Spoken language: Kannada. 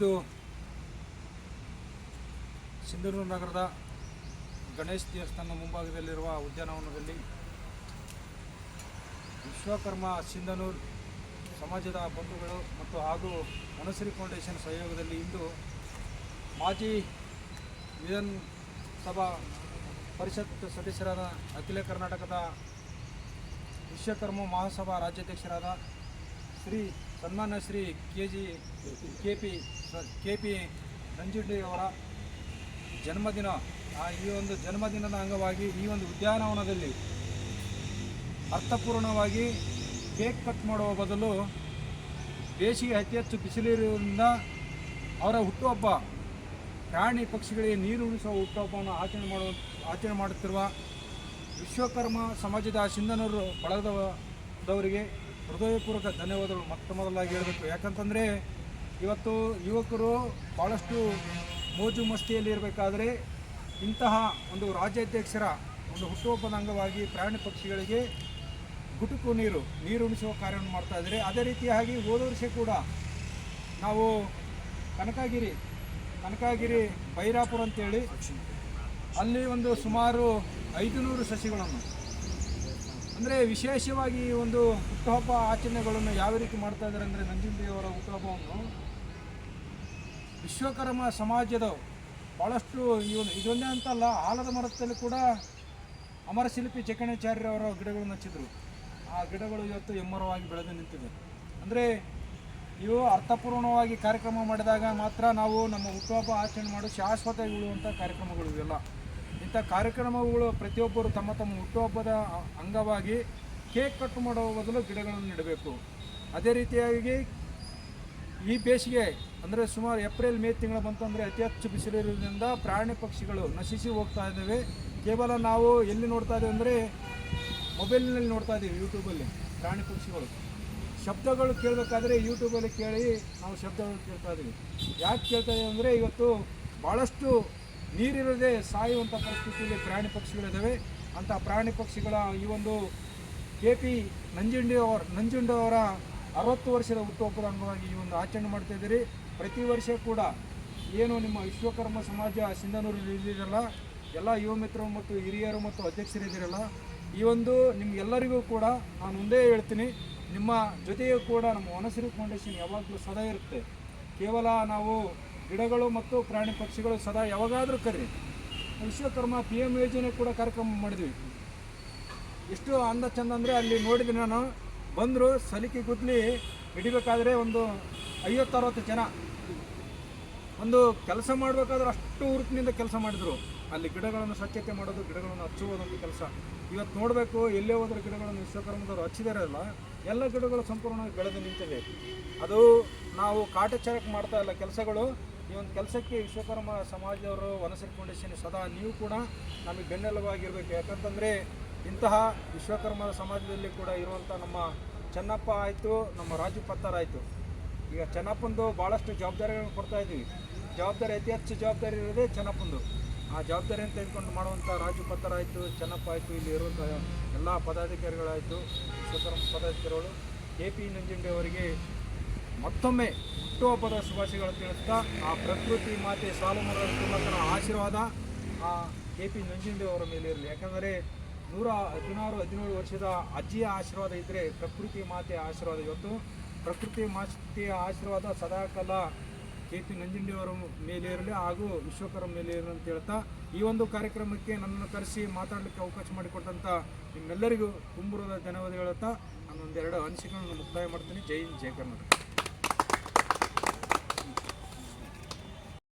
ಇಂದು ಸಿಂಧನೂರು ನಗರದ ಗಣೇಶ ದೇವಸ್ಥಾನ ಮುಂಭಾಗದಲ್ಲಿರುವ ಉದ್ಯಾನವನದಲ್ಲಿ ವಿಶ್ವಕರ್ಮ ಸಿಂಧನೂರು ಸಮಾಜದ ಬಂಧುಗಳು ಮತ್ತು ಹಾಗೂ ಮನಸರಿ ಫೌಂಡೇಶನ್ ಸಹಯೋಗದಲ್ಲಿ ಇಂದು ಮಾಜಿ ವಿಧಾನಸಭಾ ಪರಿಷತ್ ಸದಸ್ಯರಾದ ಅಖಿಲ ಕರ್ನಾಟಕದ ವಿಶ್ವಕರ್ಮ ಮಹಾಸಭಾ ರಾಜ್ಯಾಧ್ಯಕ್ಷರಾದ ಶ್ರೀ ಸನ್ಮಾನ್ಯ Shri K G K P K P ನಂಜುಂಡಿಯವರ ಜನ್ಮದಿನ. ಆ ಈ ಒಂದು ಜನ್ಮದಿನದ ಅಂಗವಾಗಿ ಈ ಒಂದು ಉದ್ಯಾನವನದಲ್ಲಿ ಅರ್ಥಪೂರ್ಣವಾಗಿ ಕೇಕ್ ಕಟ್ ಮಾಡುವ ಬದಲು ಬೇಸಿಗೆ ಅತಿ ಹೆಚ್ಚು ಬಿಸಿಲಿರುವುದರಿಂದ ಅವರ ಹುಟ್ಟುಹಬ್ಬ, ಪ್ರಾಣಿ ಪಕ್ಷಿಗಳಿಗೆ ನೀರು ಉಣಿಸುವ ಹುಟ್ಟುಹಬ್ಬವನ್ನು ಆಚರಣೆ ಮಾಡುವ, ಆಚರಣೆ ಮಾಡುತ್ತಿರುವ ವಿಶ್ವಕರ್ಮ ಸಮಾಜದ ಸಿಂಧನೂರು ಬಳಗದವರಿಗೆ ಹೃದಯಪೂರ್ವಕ ಧನ್ಯವಾದಗಳು ಮೊತ್ತ ಮೊದಲಾಗಿ ಹೇಳಬೇಕು. ಯಾಕಂತಂದರೆ ಇವತ್ತು ಯುವಕರು ಭಾಳಷ್ಟು ಮೋಜು ಮಸ್ತಿಯಲ್ಲಿ ಇರಬೇಕಾದ್ರೆ ಇಂತಹ ಒಂದು ರಾಜ್ಯಾಧ್ಯಕ್ಷರ ಒಂದು ಹುಟ್ಟುಹಬ್ಬದ ಅಂಗವಾಗಿ ಪ್ರಾಣಿ ಪಕ್ಷಿಗಳಿಗೆ ಗುಟುಕು ನೀರು ನೀರು ಉಣಿಸುವ ಕಾರ್ಯವನ್ನು ಮಾಡ್ತಾ ಇದ್ದಾರೆ. ಅದೇ ರೀತಿಯಾಗಿ ಹೋದ ವರ್ಷ ಕೂಡ ನಾವು ಕನಕಗಿರಿ ಕನಕಗಿರಿ ಬೈರಾಪುರ ಅಂತೇಳಿ ಅಲ್ಲಿ ಒಂದು ಸುಮಾರು ಐದು ನೂರು ಸಸಿಗಳನ್ನು ಅಂದರೆ ವಿಶೇಷವಾಗಿ ಒಂದು ಹುಟ್ಟುಹಬ್ಬ ಆಚರಣೆಗಳನ್ನು ಯಾವ ರೀತಿ ಮಾಡ್ತಾ ಇದ್ದಾರೆ ಅಂದರೆ ನಂಜುಂಡಿಯವರ ಹುಟ್ಟುಹಬ್ಬವನ್ನು ವಿಶ್ವಕರ್ಮ ಸಮಾಜದ ಭಾಳಷ್ಟು ಒಂದು ಇದೊಂದೇ ಅಂತಲ್ಲ, ಆಲದ ಮರದಲ್ಲಿ ಕೂಡ ಅಮರಶಿಲ್ಪಿ ಚಕಣಾಚಾರ್ಯರವರ ಗಿಡಗಳನ್ನು ಹಚ್ಚಿದ್ರು ಆ ಗಿಡಗಳು ಇವತ್ತು ಎಮ್ಮರವಾಗಿ ಬೆಳೆದು ನಿಂತಿದೆ. ಅಂದರೆ ಇವು ಅರ್ಥಪೂರ್ಣವಾಗಿ ಕಾರ್ಯಕ್ರಮ ಮಾಡಿದಾಗ ಮಾತ್ರ ನಾವು ನಮ್ಮ ಹುಟ್ಟುಹಬ್ಬ ಆಚರಣೆ ಮಾಡೋ ಶಾಶ್ವತ ಉಳುವಂಥ ಕಾರ್ಯಕ್ರಮಗಳು ಇವೆಲ್ಲ. ಇಂಥ ಕಾರ್ಯಕ್ರಮಗಳು ಪ್ರತಿಯೊಬ್ಬರು ತಮ್ಮ ತಮ್ಮ ಹುಟ್ಟುಹಬ್ಬದ ಅಂಗವಾಗಿ ಕೇಕ್ ಕಟ್ ಮಾಡುವ ಬದಲು ಗಿಡಗಳನ್ನು ನೆಡಬೇಕು. ಅದೇ ರೀತಿಯಾಗಿ ಈ ಬೇಸಿಗೆ ಅಂದರೆ ಸುಮಾರು ಏಪ್ರಿಲ್, ಮೇ ತಿಂಗಳು ಬಂತು ಅಂದರೆ ಅತಿ ಹೆಚ್ಚು ಬಿಸಿಲಿರುವುದರಿಂದ ಪ್ರಾಣಿ ಪಕ್ಷಿಗಳು ನಶಿಸಿ ಹೋಗ್ತಾ ಇದ್ದಾವೆ. ಕೇವಲ ನಾವು ಎಲ್ಲಿ ನೋಡ್ತಾ ಇದ್ದೇವೆ ಅಂದರೆ ಮೊಬೈಲ್ನಲ್ಲಿ ನೋಡ್ತಾ ಇದ್ದೀವಿ, ಯೂಟ್ಯೂಬಲ್ಲಿ ಪ್ರಾಣಿ ಪಕ್ಷಿಗಳು. ಶಬ್ದಗಳು ಕೇಳಬೇಕಾದ್ರೆ ಯೂಟ್ಯೂಬಲ್ಲಿ ಕೇಳಿ ನಾವು ಶಬ್ದಗಳು ಕೇಳ್ತಾ ಇದ್ದೀವಿ. ಯಾಕೆ ಕೇಳ್ತಾ ಇದ್ದೀವಿ ಅಂದರೆ ಇವತ್ತು ಭಾಳಷ್ಟು ನೀರಿರದೆ ಸಾಯುವಂಥ ಪರಿಸ್ಥಿತಿಯಲ್ಲಿ ಪ್ರಾಣಿ ಪಕ್ಷಿಗಳಿದ್ದಾವೆ ಅಂಥ ಪ್ರಾಣಿ ಪಕ್ಷಿಗಳ ಈ ಒಂದು ಕೆ ಪಿ ನಂಜುಂಡಿ ಅವರ ನಂಜುಂಡಿ ಅವರ ಅರವತ್ತು ವರ್ಷದ ಹುಟ್ಟುಹಬ್ಬದ ಅಂಗವಾಗಿ ಈ ಒಂದು ಆಚರಣೆ ಮಾಡ್ತಾ ಇದ್ದೀರಿ. ಪ್ರತಿ ವರ್ಷ ಕೂಡ ಏನು ನಿಮ್ಮ ವಿಶ್ವಕರ್ಮ ಸಮಾಜ ಸಿಂಧನೂರು ಇದ್ದೀರಲ್ಲ ಎಲ್ಲ ಯುವ ಮಿತ್ರರು ಮತ್ತು ಹಿರಿಯರು ಮತ್ತು ಅಧ್ಯಕ್ಷರಿದ್ದೀರಲ್ಲ ಈ ಒಂದು ನಿಮ್ಗೆಲ್ಲರಿಗೂ ಕೂಡ ನಾನು ಒಂದೇ ಹೇಳ್ತೀನಿ, ನಿಮ್ಮ ಜೊತೆಯೂ ಕೂಡ ನಮ್ಮ ವನಸಿರಿ ಫೌಂಡೇಶನ್ ಯಾವಾಗಲೂ ಸದಾ ಇರುತ್ತೆ. ಕೇವಲ ನಾವು ಗಿಡಗಳು ಮತ್ತು ಪ್ರಾಣಿ ಪಕ್ಷಿಗಳು ಸದಾ ಯಾವಾಗಾದರೂ ಕರ್ರಿ ವಿಶ್ವಕರ್ಮ ಪಿ ಎಂ ಯೋಜನೆ ಕೂಡ ಕಾರ್ಯಕ್ರಮ ಮಾಡಿದ್ವಿ. ಎಷ್ಟು ಅಂದ ಚಂದ ಅಂದರೆ ಅಲ್ಲಿ ನೋಡಿದೆ ನಾನು. ಬಂದರು ಸಲಿಕೆ ಗುದ್ಲಿ ಹಿಡಿಬೇಕಾದ್ರೆ ಒಂದು ಐವತ್ತು ಅರವತ್ತು ಜನ. ಒಂದು ಕೆಲಸ ಮಾಡಬೇಕಾದ್ರೆ ಅಷ್ಟು ಹುರುಪಿನಿಂದ ಕೆಲಸ ಮಾಡಿದರು. ಅಲ್ಲಿ ಗಿಡಗಳನ್ನು ಸ್ವಚ್ಛತೆ ಮಾಡೋದು, ಗಿಡಗಳನ್ನು ಹಚ್ಚುವುದಂತ ಕೆಲಸ. ಇವತ್ತು ನೋಡಬೇಕು, ಎಲ್ಲೇ ಹೋದರೂ ಗಿಡಗಳನ್ನು ವಿಶ್ವಕರ್ಮದವರು ಹಚ್ಚಿದಾರಲ್ಲ, ಎಲ್ಲ ಗಿಡಗಳು ಸಂಪೂರ್ಣವಾಗಿ ಬೆಳೆದು ನಿಂತಿವೆ. ಅದು ನಾವು ಕಾಟಚಾರಕ್ಕೆ ಮಾಡ್ತಾ ಇಲ್ಲ ಕೆಲಸಗಳು. ಈ ಒಂದು ಕೆಲಸಕ್ಕೆ ವಿಶ್ವಕರ್ಮ ಸಮಾಜದವರು ವನಸರಿ ಫೌಂಡೇಶನ್ ಸದಾ ನೀವು ಕೂಡ ನಮಗೆ ಬೆನ್ನೆಲುಬಾಗಿರಬೇಕು. ಯಾಕಂತಂದರೆ ಇಂತಹ ವಿಶ್ವಕರ್ಮ ಸಮಾಜದಲ್ಲಿ ಕೂಡ ಇರುವಂಥ ನಮ್ಮ ಚೆನ್ನಪ್ಪ ಆಯಿತು, ನಮ್ಮ ರಾಜು ಪತ್ತಾರಾಯಿತು ಈಗ ಚೆನ್ನಪ್ಪಂದು ಭಾಳಷ್ಟು ಜವಾಬ್ದಾರಿಗಳನ್ನು ಕೊಡ್ತಾ ಇದ್ದೀವಿ. ಜವಾಬ್ದಾರಿ ಅತಿ ಹೆಚ್ಚು ಜವಾಬ್ದಾರಿ ಇರೋದೇ ಚೆನ್ನಪ್ಪಂದು. ಆ ಜವಾಬ್ದಾರಿಯನ್ನು ತೆಗೆದುಕೊಂಡು ಮಾಡುವಂಥ ರಾಜು ಪತ್ತಾರ್ ಆಯಿತು, ಚೆನ್ನಪ್ಪ ಆಯಿತು, ಇಲ್ಲಿ ಇರುವಂಥ ಎಲ್ಲ ಪದಾಧಿಕಾರಿಗಳಾಯಿತು, ವಿಶ್ವಕರ್ಮ ಪದಾಧಿಕಾರಿಗಳು, ಕೆ ಪಿ ನಂಜುಂಡೆ ಅವರಿಗೆ ಮತ್ತೊಮ್ಮೆ ಹುಟ್ಟುಹಬ್ಬದ ಶುಭಾಶಯಗಳು ತಿಳಿಸ್ತಾ ಆ ಪ್ರಕೃತಿ ಮಾತೆ ಸಾಲುಮರ ತಿಮ್ಮಕ್ಕನ ಆಶೀರ್ವಾದ ಆ ಕೆ ಪಿ ನಂಜುಂಡಿ ಅವರ ಮೇಲೆ ಇರಲಿ. ಯಾಕಂದರೆ ನೂರ ಹದಿನಾರು, ಹದಿನೇಳು ವರ್ಷದ ಅಜ್ಜಿಯ ಆಶೀರ್ವಾದ ಇದ್ದರೆ ಪ್ರಕೃತಿ ಮಾತೆಯ ಆಶೀರ್ವಾದ. ಇವತ್ತು ಪ್ರಕೃತಿ ಮಾತೆಯ ಆಶೀರ್ವಾದ ಸದಾಕಾಲ ಕೆ ಪಿ ನಂಜುಂಡಿ ಅವರ ಮೇಲೆ ಇರಲಿ ಹಾಗೂ ವಿಶ್ವಕರ್ಮ ಮೇಲೆ ಇರಲಿ ಅಂತ ಹೇಳ್ತಾ ಈ ಒಂದು ಕಾರ್ಯಕ್ರಮಕ್ಕೆ ನನ್ನನ್ನು ಕರೆಸಿ ಮಾತಾಡಲಿಕ್ಕೆ ಅವಕಾಶ ಮಾಡಿಕೊಟ್ಟಂಥ ನಿಮ್ಮೆಲ್ಲರಿಗೂ ಕುಂಬುರದ ಧನ್ಯವಾದ ಹೇಳುತ್ತಾ ನಾನು ಒಂದೆರಡು ಅನಿಸಿಕೆಗಳನ್ನು ಮುಕ್ತಾಯ ಮಾಡ್ತೀನಿ. ಜೈ ಹಿಂದ್, ಜೈ ಕರ್ನಾಟಕ.